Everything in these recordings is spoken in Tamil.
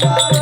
Bye.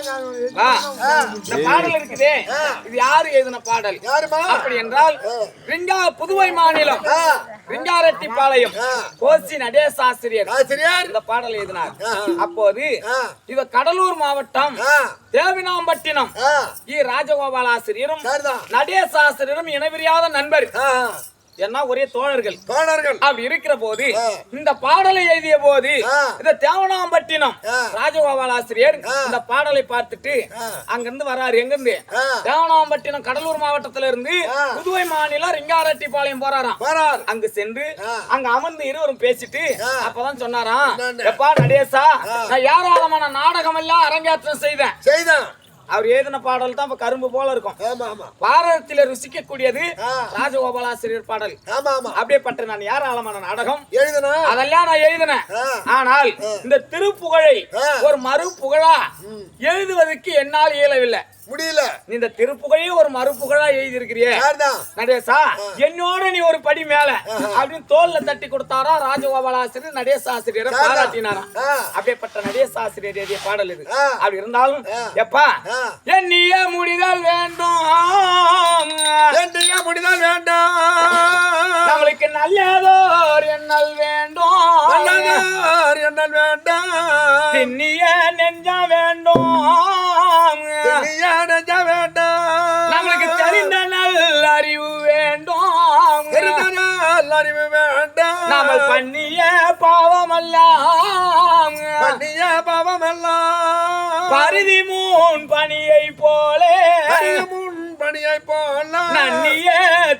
இந்த பாடல் இருக்குதே. இது யாரு எழுதின பாடல்? அப்படி என்றால் ரிங்கா புதுவை மாநிலம். ரிங்காரெட்டிப்பாளையம் கோசி நடேசாசிரியர் ஆசிரியர்? இந்த பாடல் எழுதினார். அப்போது. இவ கடலூர் மாவட்டம் தேவினாம்பட்டினம். இ. ராஜகோபால் ஆசிரியரும் சரிதான். நடேசாசிரியரும் இனவிரியாத நண்பர். என்ன ஒரே தோழர்கள் தோழர்கள் அப்படி இருக்கிற போது. இந்த பாடலை எழுதிய போது. இந்த தேவனாம்பட்டினம். ராஜகோபால் ஆசிரியர். இந்த பாடலை பார்த்துட்டு. அங்கிருந்து வராரு எங்க இருந்து ஆ. தேவனாம்பட்டினம் கடலூர் மாவட்டத்துல இருந்து. புதுவை மாநிலம் ரிங்காரெட்டிப்பாளையம் போறாராம் போறார் அங்கு சென்று. அங்க அமர்ந்து இருவரும் பேசிட்டு. அப்பதான் சொன்னாராம்? எப்பா நடேசா. நான் ஏராளமான நாடகம் எல்லாம் அரங்கேற்றம் செய்தேன் செய்தான் அவர் எழுதின பாடல் தான் இப்ப கரும்பு போல இருக்கும். பாரதத்தில ருசிக்கக்கூடியது. ராஜகோபாலாசிரியர் பாடல். அப்படியேப்பட்ட நான் ஏராளமான நாடகம்? எழுதுனா? அதெல்லாம் நான் எழுதினேன். ஆனால் இந்த திருப்புகழை. ஒரு மறு புகழா எழுதுவதற்கு என்னால் இயலவில்லை. முடியல. நீ இந்த திருப்புகழையும் ஒரு மறு புகழா எழுதியிருக்கிறியே நடேசா என்னோட நீ ஒரு படி மேல. அப்படின்னு தோல்ல தட்டி கொடுத்தாரா ராஜகோபால் ஆசிரியர் நடேச ஆசிரியரை ஆ. அப்படியேப்பட்ட நடேச ஆசிரியர் எழுதிய பாடல் இது. அப்படி இருந்தாலும். எப்பா. எண்ணிய முடிதல் வேண்டும். வேண்டிய முடிதல் வேண்டாம். நம்மளுக்கு நல்லதோர் எண்ணல் வேண்டும். எண்ணல் வேண்டாம். நெஞ்சம் பண்ணிய பாவமல்லாம் பண்ணிய பாவம் எல்லாம் பரிதி மூன் பணியை போலே முன் பணியை போல. நன்னிய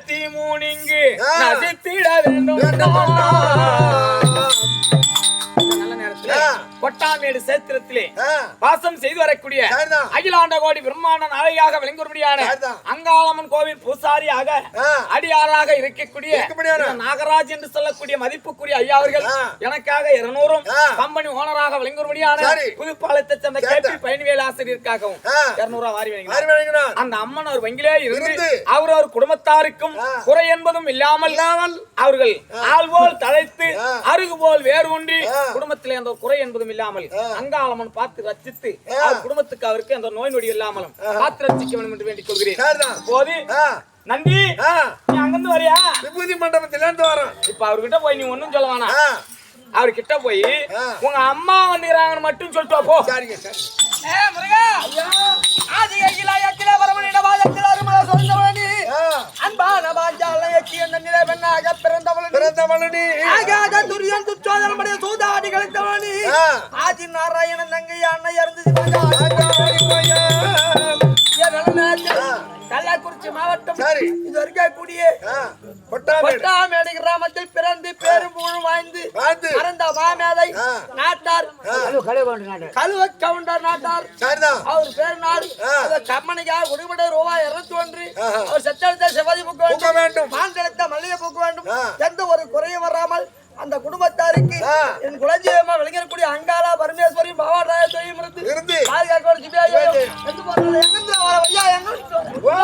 திமுனிங்கு. நசித்திட வேண்டும் கொட்டாமேடு சேத்திரத்திலே வாசம் செய்து வரக்கூடிய. அகிலாண்ட கோடி பிரம்மாண்ட நாளையாக விளங்கும்படியான. அங்காளம்மன் கோவில் பூசாரியாக. அடியாராக இருக்கக்கூடிய நாகராஜ் என்று சொல்லக்கூடிய மதிப்புக்குரிய ஐயா அவர்கள். எனக்காக இருநூறும். கம்பெனி ஓனராக விளங்கும்படியான. புதுப்பாளையத்தை சேர்ந்த. கேபி பயணிவேல் ஆசிரியருக்காகவும். இருநூறுவா வாரி வழங்கினார் அந்த அம்மன் அவர் வங்கிலே இருந்து. அவர் அவர் குடும்பத்தாருக்கும். குறை என்பதும் இல்லாமல் அவர்கள் ஆள் போல் தழைத்து ஆ. அருகு போல் வேறு ஒன்றி. குடும்பத்திலே அந்த குறை என்பதும் இல்லாமல் ஆ. அங்காளம்மன் பார்த்து ரச்சித்து. அவர் குடும்பத்துக்கு அவருக்கு அந்த நோய் நொடி இல்லாமலும் பார்த்து ரசிக்க வேண்டும் என்று வேண்டிக் கொள்கிறேன். போது ஆ, நீ அங்கிருந்து வரியா? விபூதி மண்டபத்தில இருந்து வரோம். இப்ப அவர்கிட்ட போய் நீ ஒண்ணும் சொல்ல வேணாம். அவர்கிட்ட போய். உங்க அம்மா வந்துக்கிறாங்கன்னு மட்டும் சொல்லிட்டு போ. சரிங்க பிறந்தவளடி ஆகாத துரியன் துச்சோதனமுடைய சூதாடி கழித்தவனி. ஆ. ஆதி நாராயணன் தங்கை அன்னை இறந்து கள்ளக்குறிச்சி மாவட்டம். சரி. இது இருக்கக்கூடிய ஆ, கொட்டாமேடு கிராமத்தில் பிறந்து பேரும் புகழும் வாய்ந்து வாழ்த்து. மறந்த மாமேதை. நாட்டார். கழுவ கவுண்டர் நாட்டார். சரிதான். அவர் பேர் நாள். அந்த கம்மனிக்காக குடிமட ரூபாய் இருநூத்தி ஒன்று. அவர் செத்தெடுத்த செவ்வதி புக்கு வேண்டும். மாண்டெடுத்த மல்லிகை புக்கு வேண்டும். எந்த ஒரு குறையும் வராமல் அந்த குடும்பத்தாருக்கு ஆ. என் குலஜீவமா விளங்கக்கூடிய அங்காளா பரமேஸ்வரி தொழில் இருந்து. இருந்து. பாதுகாக்கோடு சிபிஐயோ. எந்த போறாங்க எங்கிருந்து வர ஐயா எங்க ஓ,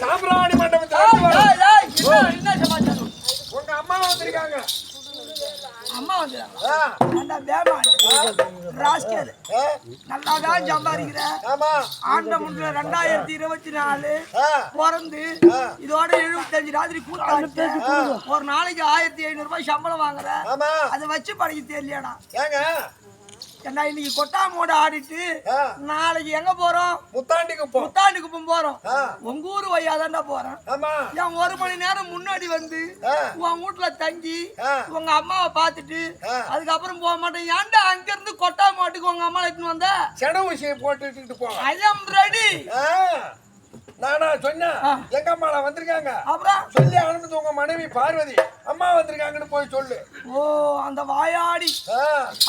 சாம்பிராணி மண்டபத்துல. என்ன சமாச்சாரம்? உங்க அம்மா வந்திருக்காங்க. அம்மா அந்த பேமான் ராஸ்கேல் ஆ, நல்லா தான் சம்பாதிக்கிற. ஆமா. ஆண்ட முன்ன ரெண்டாயிரத்தி இருபத்தி நாலு பிறந்து இதோட எழுபத்தஞ்சு ராத்திரி கூட்டாச்சு ஒரு நாளைக்கு ஆயிரத்தி ஐநூறு ரூபாய் சம்பளம் வாங்குற. ஆமா. அதை வச்சு படிக்க தெரியலடா. ஏங்க என்ன இன்னைக்கு கொட்டாமோட ஆடிட்டு நாளைக்கு எங்க போறோம்? முத்தாண்டிக்கு போ. முத்தாண்டு குப்பம் போறோம். உங்க ஊர் வையாதாண்டா போறேன். என் ஒரு மணி நேரம் முன்னாடி வந்து உன் வீட்டுல தங்கி. உங்க அம்மாவை பார்த்துட்டு. அதுக்கப்புறம் போக மாட்டேன். ஏன்டா அங்க இருந்து கொட்டா மாட்டுக்கு உங்க அம்மா எடுத்துன்னு வந்த? செட ஊசியை போட்டுட்டு போங்க ஐ எம் ரெடி நானா சொன்னேன். எங்க அம்மால வந்திருக்காங்க? அப்புறம்? சொல்லி அனுமதி உங்க மனைவி பார்வதி. அம்மா வந்திருக்காங்கன்னு போய் சொல்லு. ஓ அந்த வாயாடி.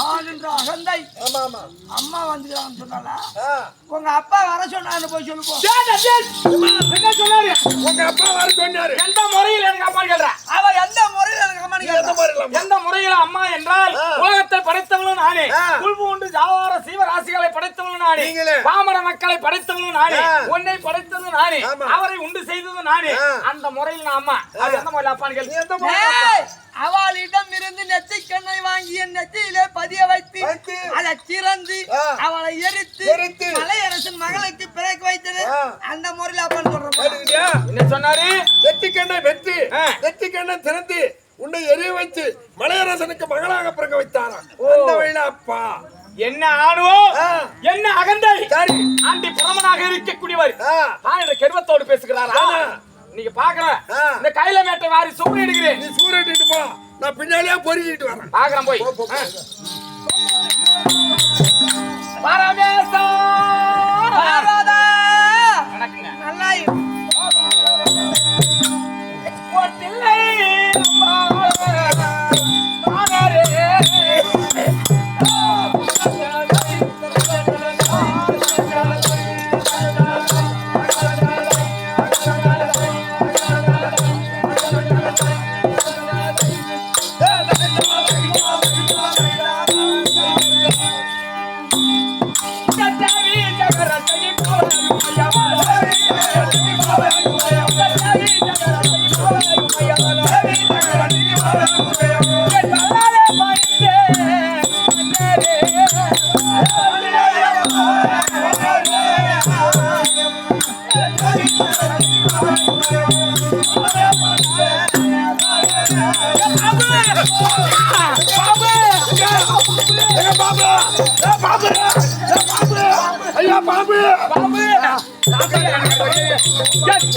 ஆளுன்ற அகந்தை. ஆமா ஆமா அம்மா வந்துக்கிறான்னு சொன்னால ஆ, உங்க அப்பா வர சொன்னான்னு போய் டேய். என்ன சொன்னாரு? உங்க அப்பா வர சொன்னாரு. எந்த முறையில் எனக்கு அப்பா கேள்ற அவ எந்த முறையில எனக்கு அம்மா எந்த முறையில் அம்மா? என்றால். உலகத்தை படைத்தவளும் நானே ஆ. புல்பு உண்டு ஜாவார சீவராசிகளை படைத்தவளும் நானே. நீங்களே. பாமர மக்களை படைத்தவளும் நானே. உன்னை படைத்ததும் நானே. அவரை உண்டு செய்ததும் நானே. அந்த முறையில் நான் அம்மா. அது எந்த முறையில் அப்பான்னு கேள்வி அவளிடம் இருந்து நெத்திக்கண்ணை வாங்கி என் நெத்தியிலே பதிய வைத்து அதை திறந்து. அவளை எரித்து எரித்து, மலையரசன் மகளுக்கு பிறகு வைத்தது. அந்த முறையில் அப்பன்னு கேட்டுக்கிட்டியா? என்ன சொன்னாரு? நெத்திக்கண்ணை வெட்டி ஆ. நெத்திக்கண்ணை திறந்து உன்னை எரிய வைத்து மலையரசனுக்கு மகளாக பிறக்க வைத்தாராம். அந்த வழியில அப்பா. என்ன ஆணுவோம் ஆ. என்ன அகந்தை? சரி. ஆண்டி புறமனாக இருக்கக்கூடியவர். ஆ, நான் இந்த கெருவத்தோடு பேசுகிறாரா. நீங்க பாக்குறேன் ஆ. இந்த கையில மேட்டை வாரி சூடு எடுக்கிறேன் நீ சூரட்டிட்டு போ. நான் பின்னாலேயே பொறுக்கிட்டு வரேன். பாக்குறேன் போய். பரமேசா நல்லா இரு.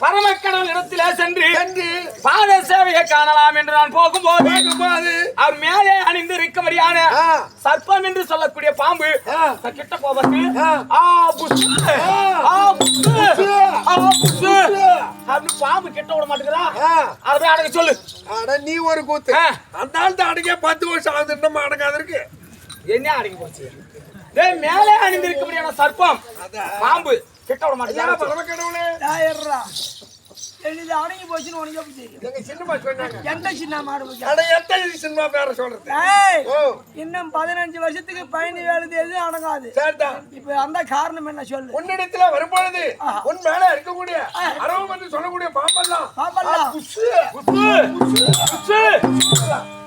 பரமக்கடல் இடத்திலே சென்று சென்று பாத சேவையை காணலாம் என்று நான் போகும்போது அவர் மேலே அணிந்து இருக்கும்படியான. சர்ப்பம் என்று சொல்லக்கூடிய பாம்பு கிட்ட போவது ஆ. ஆ புசு. ஆ. புசு. ஆ புசு. அப்படி பாம்பு கிட்ட விட மாட்டேங்கிறா. அதை போய் அடக்க சொல்லு. அட நீ ஒரு கூத்து. அந்த ஆள் தான் அடங்க பத்து வருஷம் ஆகுது இன்னும் அடங்காது இருக்கு. என்ன அடங்கி போச்சு? டேய் மேலே அணிந்திருக்கும்படியான சர்ப்பம். அதான். பாம்பு. கிட்ட விட தாயர்ரா. என்னது அடங்கி போச்சுன்னு உனக்கு எப்படி தெரியும்? எங்க சின்னம்மா சொன்னாங்க. எந்த சின்ன மாடு எத்தனை சினிமா பேர சொல்றது? ஏய், ஓ. இன்னும் பதினஞ்சு வருஷத்துக்கு பயணி வேலை எதுவும் அடங்காது. இப்ப அந்த காரணம் என்ன சொல்லு? உன்னிடத்துல வரும்பொழுது ஆஹா. உன் மேல இருக்கக்கூடிய அரவம் என்று சொல்லக்கூடிய பாம்பெல்லாம் பாம்பெல்லாம். புசு. புசு புசு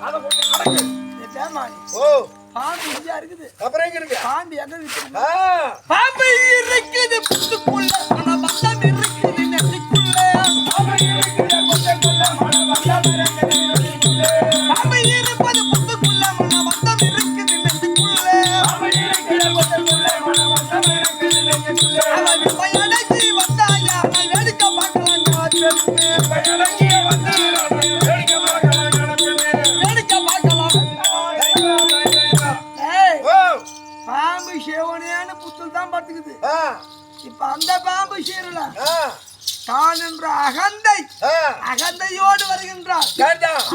அத கொஞ்சம் பேமானி. ஓ. பாம்பு இங்கேயா இருக்குது? அப்புறம் எங்க இருக்கு? பாம்பு எங்க இருக்குது பாம்பு இருக்குது புத்துக்குள்ள ஆனா பந்தம் இருக்குது நெஞ்சுக்குள்ள. பாம்பு இருப்பது புத்துக்குள்ள தான் என்ற அகந்தை. அகந்தையோடு வருகின்றார்?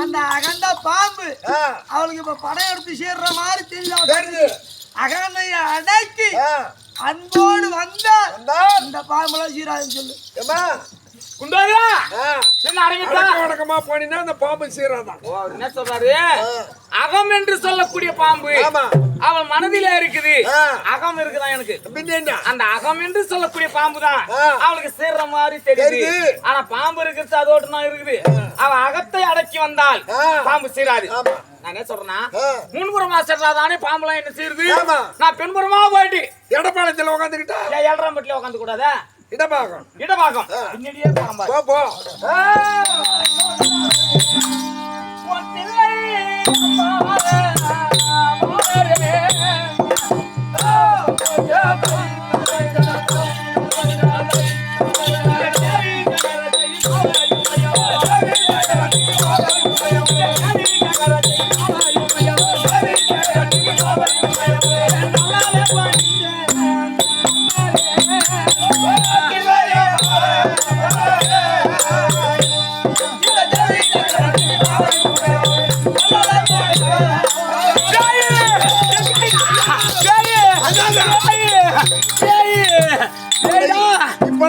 அந்த அகந்த பாம்பு அவளுக்கு இப்ப படம் எடுத்து சேர்ற மாதிரி தெரியுது. அகந்தைய அடக்கி அன்போடு வந்தா இந்த பாம்பெல்லாம் சீராதுன்னு சொல்லு? குண்டோதா ஆ, என்ன அடங்கிட்டா அடக்க ஒடுக்கமா போனீன்னா அந்த பாம்பு சீராதான். என்ன சொல்றாரு அகம் என்று சொல்லக்கூடிய பாம்பு. அவன் மனதிலே இருக்குது. அகம் இருக்குதான் எனக்கு? அந்த அகம் என்று சொல்லக்கூடிய பாம்பு தான். அவளுக்கு சேர்ற மாதிரி தெரியுது. ஆனா பாம்பு இருக்கிறது அதோட தான் இருக்குது அவன் அகத்தை அடக்கி வந்தால். பாம்பு சீராது. நான் என்ன சொல்றேன்னா. முன்புறமா சென்றா தானே பாம்புலாம் என்ன செய்யுது. நான் பின்புறமா போயிட்டு எடப்பாளத்துல உக்காந்துக்கிட்டா ஏன் ஏழராம் பட்டில உட்காந்து கூடாதா இடபாகம் இடபாகம். பின்னாடியே போறோம். போ போ.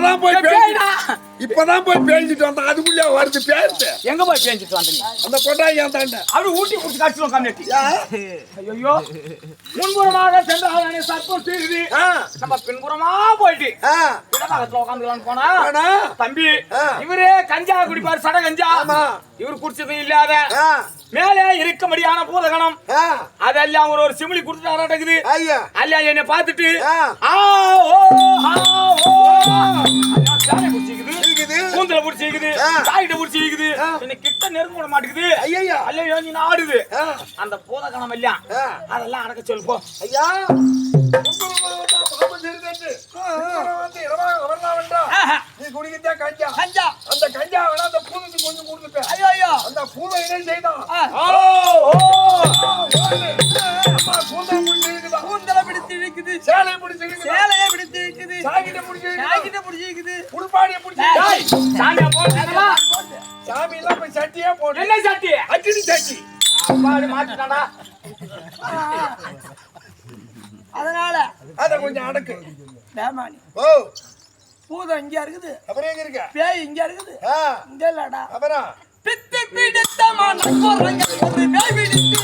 இப்பதான் போய் இப்பதான் போய் பேசிட்டு வந்தேன். அதுக்குள்ளே வருது பேருது எங்க போய் பேஞ்சிட்டு வந்த நீ அந்த கொட்டாய் ஏன் அப்படி ஊட்டி குடிச்சு காய்ச்சுவோம் கம்யூனிட்டி. ஐயோ முன்புறமாக சென்றால் சர்ப்பம் தீருது நம்ம பின்புறமா போயிட்டு. இடபாகத்துல உட்காந்துக்கலாம்னு போனா தம்பி. இவரே கஞ்சா குடிப்பாரு சட கஞ்சா. இவர் குடிச்சது இல்லாத. மேலே இருக்கும்படியான பூதகணம். அதெல்லாம் ஒரு ஒரு சிமிலி குடுத்துட்டு நடக்குது ஐயா. அல்ல என்னை பார்த்துட்டு? ஆ. ஆ ஓ ஆ ஓ. இருக்குது. கூந்தல பிடிச்சிக்குது ஆ. தாயிட்ட பிடிச்சிக்குது ஆ. என்னை கிட்ட நெருங்க விட மாட்டேங்குது ஐயா அல்லையோ நீ ஆடுது அந்த பூதகணம் எல்லாம் ஆ. அதெல்லாம் அடக்க சொல்லு போ ஐயா. நீ குடிக்கிறதே கஞ்சா கஞ்சா அந்த கஞ்சா வேணா அந்த பூதத்துக்கு கொஞ்சம் கொடுத்துட்டேன் ஐயோ ஐயோ அந்த பூதை என்ன செய்தான் ஆ. ஓ ஓ அம்மா இழுக்குது சேலை பிடிச்சி சேலையை இழுக்குது பிடிச்சி இருக்குதா சாக்கிட்ட பிடிச்சி இழுக்குது புல்பாடிய பிடிச்சி டேய், சாமியா போடுறீங்களா? சாமி எல்லாம் போய் சட்டியா போடு. என்ன சாத்தி அக்கினி சட்டி. அப்பாடி மாத்திட்டான்டா அதனால அத கொஞ்சம் அடக்கு. டேமானி ஓ. பூதம் இங்க இருக்குது. அப்புறம் எங்க இருக்க? பேய் இங்க இருக்குது. இங்க இல்லடா. அப்புறம்? பித்து பிடித்த மனக்குரங்க ஒரு பேய் பிடித்து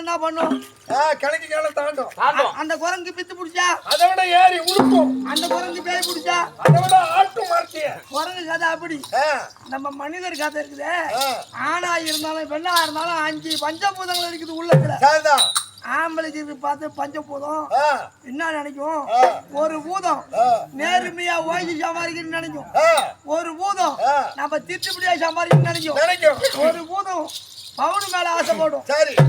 குரங்கு என்ன பண்ணும்? ஆ, கிழக்கு கால தாண்டும். அந்த குரங்கு பித்து பிடிச்சா? அதை விட ஏறி உடுக்கும் அந்த குரங்கு பேய் பிடிச்சா? அதை விட ஆட்டும் மார்த்திய. குரங்கு கதை அப்படி. ஆ, நம்ம மனிதர் கதை இருக்குதே. ஆணா இருந்தாலும் பெண்ணா இருந்தாலும் அஞ்சு பஞ்சபூதங்கள் இருக்குது உள்ளத்துல. ஆம்பளைக்கு பார்த்து பஞ்சபூதம். ஆ, என்ன நினைக்கும். ஒரு பூதம். நேர்மையா ஓய்ச்சி சம்பாதிக்கணும்னு நினைக்கும். ஒரு பூதம். ஆ. நம்ம திட்டுப்படியா சம்பாதிக்கணும்னு நினைக்கும். நினைக்கும். ஒரு பூதம் பவுன் மேல ஆசைப்படும். சரி.